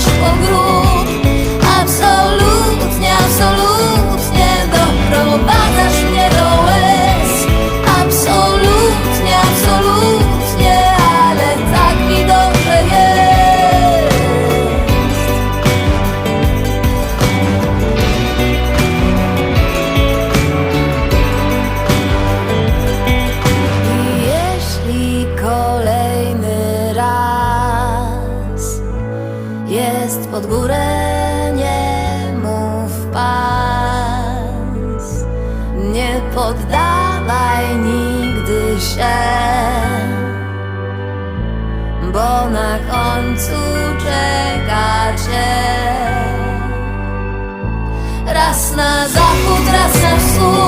наш огромный jest pod górę, nie mów pas. Nie poddawaj nigdy się, bo na końcu czeka cię. Raz na zachód, raz na wschód.